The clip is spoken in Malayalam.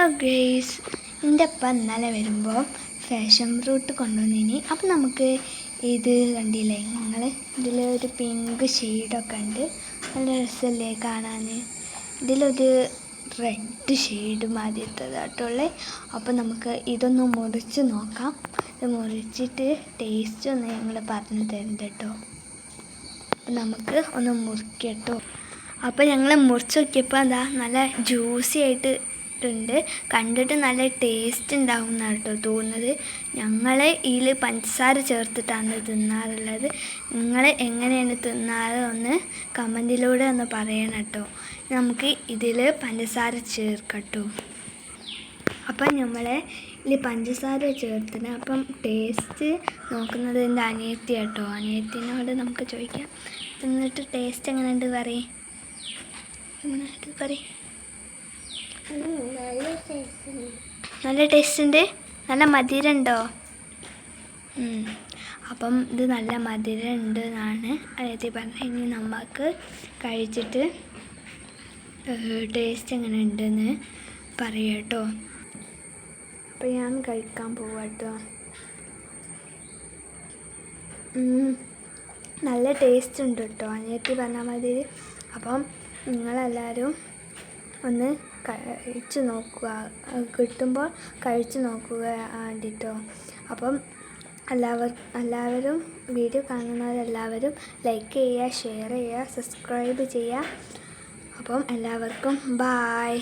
ഹലോ ഗ്രേസ് എന്റെ അപ്പം ഇന്നലെ വരുമ്പോൾ ഫാഷൻ ഫ്രൂട്ട് കൊണ്ടുവന്നിനി. അപ്പം നമുക്ക് ഇത് കണ്ടില്ലേ? ഞങ്ങൾ ഇതിൽ ഒരു പിങ്ക് ഷെയ്ഡൊക്കെ ഉണ്ട്. നല്ല രസമല്ലേ കാണാൻ ഇതിലൊരു റെഡ് ഷെയ്ഡ് മാതിരിത്തതായിട്ടുള്ള അപ്പം നമുക്ക് ഇതൊന്ന് മുറിച്ച് നോക്കാം. ഇത് മുറിച്ചിട്ട് ടേസ്റ്റ് ഒന്ന് ഞങ്ങൾ പറഞ്ഞു തരുന്നുണ്ട് കേട്ടോ അപ്പം നമുക്ക് ഒന്ന് മുറിക്കട്ടോ. അപ്പോൾ ഞങ്ങൾ മുറിച്ച് നോക്കിയപ്പോൾ എന്താ നല്ല ജ്യൂസി ആയിട്ട് ഉണ്ട് കണ്ടിട്ട് നല്ല ടേസ്റ്റ് ഉണ്ടാവും എന്നാണ് കേട്ടോ തോന്നുന്നത്. ഞങ്ങൾ ഇതിൽ പഞ്ചസാര ചേർത്തിട്ടാണ് തിന്നാറുള്ളത്. നിങ്ങൾ എങ്ങനെയാണ് തിന്നാറ് ഒന്ന് കമന്റിലൂടെ ഒന്ന് പറയണം കേട്ടോ നമുക്ക് ഇതിൽ പഞ്ചസാര ചേർക്കട്ടോ. അപ്പം നമ്മൾ ഇതിൽ പഞ്ചസാര ചേർത്തിന് അപ്പം ടേസ്റ്റ് നോക്കുന്നത് എന്റെ അനിയത്തി കേട്ടോ അനിയത്തിനോട് നമുക്ക് ചോദിക്കാം. തിന്നിട്ട് ടേസ്റ്റ് എങ്ങനെയുണ്ട് പറയും. എങ്ങനെയുണ്ട് പറയും. നല്ല ടേസ്റ്റ് ഉണ്ട് നല്ല മധുരം ഉണ്ടോ. അപ്പം ഇത് നല്ല മധുരം ഉണ്ട് എന്നാണ് അതായത് പറഞ്ഞത്. ഇനി നമുക്ക് കഴിച്ചിട്ട് ടേസ്റ്റ് എങ്ങനെ ഉണ്ടെന്ന് പറയാം കേട്ടോ അപ്പം ഞാൻ കഴിക്കാൻ പോവാട്ടോ. നല്ല ടേസ്റ്റ് ഉണ്ട് കേട്ടോ അനിയത്തി പറഞ്ഞ മാതിരി. അപ്പം നിങ്ങളെല്ലാവരും ഒന്ന് കഴിച്ച് നോക്കുക. കിട്ടുമ്പോൾ കഴിച്ച് നോക്കുക വേണ്ടിയിട്ടോ അപ്പം എല്ലാവർ എല്ലാവരും വീഡിയോ കാണുന്നവരെല്ലാവരും ലൈക്ക് ചെയ്യുക ഷെയർ ചെയ്യുക സബ്സ്ക്രൈബ് ചെയ്യുക. അപ്പം എല്ലാവർക്കും ബായ്